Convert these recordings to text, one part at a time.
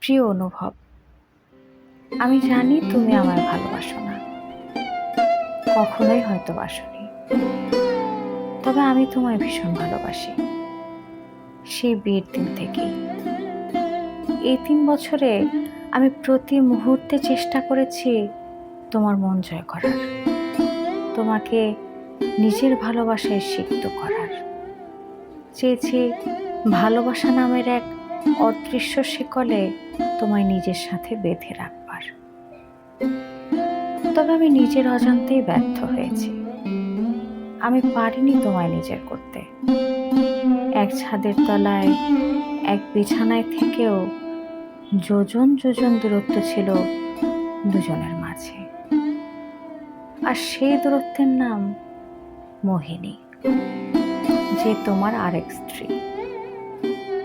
প্রিয় অনুভব। আমি জানি তুমি আমার ভালোবাসো না। কখনোই হয়তো বাসনি। তবে আমি তোমায় ভীষণ ভালোবাসি। সেই বিয়ের দিন থেকেই। এই তিন বছরে আমি প্রতি মুহূর্তে চেষ্টা করেছি তোমার মন জয় করার। তোমাকে নিজের ভালোবাসায় সিক্ত করার। চেয়েছি ভালোবাসা নামের এক অদৃশ্য শিকলে তোমায় নিজের সাথে বেঁধে রাখবার। তবে আমি নিজের অজান্তেই ব্যর্থ হয়েছি। আমি পারিনি তোমায় নিজের করতে। এক ছাদের তলায়, এক বিছানায় থেকেও যোজন যোজন দূরত্ব ছিল দুজনের মাঝে। আর সেই দূরত্বের নাম মোহিনী, যে তোমার আরেক স্ত্রী।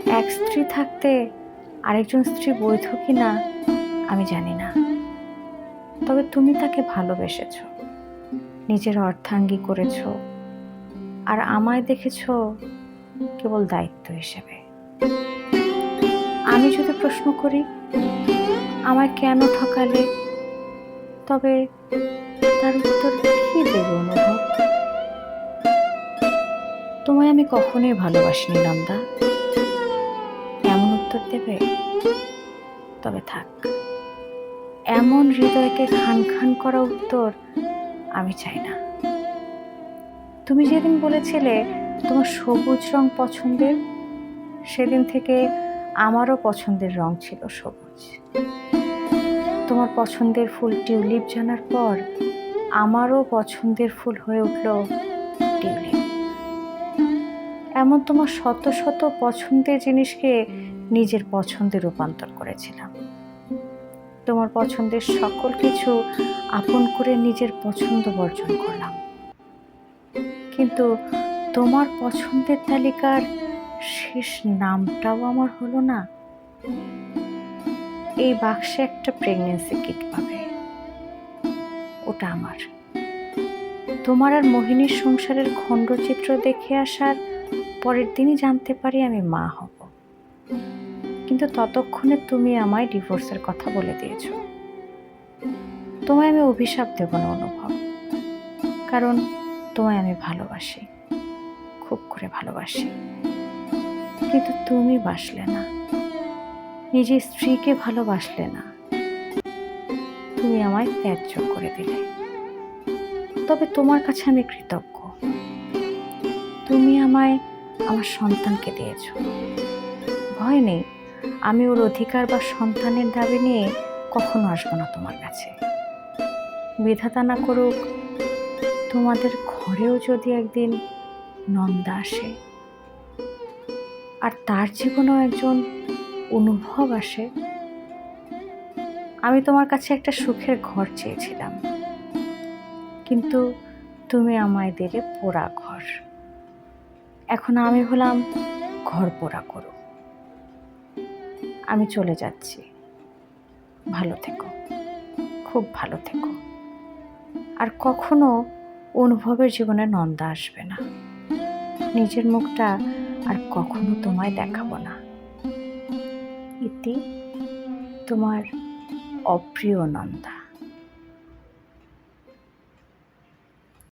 এক স্ত্রী থাকতে আরেকজন স্ত্রী বৈধ কি না আমি জানি না। তবে তুমি তাকে ভালোবেসেছ, নিজের অর্থাঙ্গী করেছ, আর আমায় দেখেছ কেবল দায়িত্ব হিসেবে। আমি যদি প্রশ্ন করি, আমায় কেন ঠকালে? তবে তার উত্তর কি দেব অনুভব? তোমায় আমি কখনোই ভালোবাসিনি এমন উত্তর দেবে তবে থাক। এমন হৃদয়কে খান খান করা উত্তর আমি চাই না। তুমি যেদিন বলেছিলে তোমার সবুজ রং পছন্দের, সেদিন থেকে আমারও পছন্দের রং ছিল সবুজ। তোমার পছন্দের ফুল টিউলিপ জানার পর আমারও পছন্দের ফুল হয়ে উঠল টিউলিপ। এমন তোমার শত শত পছন্দের জিনিসকে নিজের পছন্দে রূপান্তর করেছিলাম। তোমার পছন্দের সকল কিছু আপন করে নিজের পছন্দ বর্জন করলাম। কিন্তু তোমার পছন্দের তালিকার শেষ নামটাও আমার হলো না। এই বাক্সে একটা প্রেগনেন্সি কিট পাবে। ওটা আমার। তোমার আর মোহিনীর সংসারের খণ্ডচিত্র দেখে আসার পরের দিনই জানতে পারি আমি মা হব। কিন্তু ততক্ষণে তুমি আমায় ডিভোর্সের কথা বলে দিয়েছ। তোমায় আমি অভিশাপ দেব না, অনুভব। কারণ তোমায় আমি ভালোবাসি, খুব করে ভালোবাসি। কিন্তু তুমি বাসলে না। নিজের স্ত্রীকে ভালোবাসলে না। তুমি আমায় ত্যায্য করে দিলে। তবে তোমার কাছে আমি কৃতজ্ঞ। তুমি আমায় আমার সন্তানকে দিয়েছ। ভয় নেই। আমি ওর অধিকার বা সন্তানের দাবি নিয়ে কখনো আসব না তোমার কাছে। বিধাতা না করুক, তোমাদের ঘরেও যদি একদিন নন্দা আসে, আর তার জীবনেও একজন অনুভব আসে, আমি তোমার কাছে একটা সুখের ঘর চেয়েছিলাম। কিন্তু তুমি আমায় দিলে পোড়া ঘর। এখন আমি হলাম ঘর পোড়া করো আমি চলে যাচ্ছি। ভালো থেকো। খুব ভালো থেকো। আর কখনো অনুভবের জীবনে নন্দা আসবে না। নিজের মুখটা আর কখনো তোমায় দেখাবো না। ইতি তোমার অপ্রিয় নন্দা।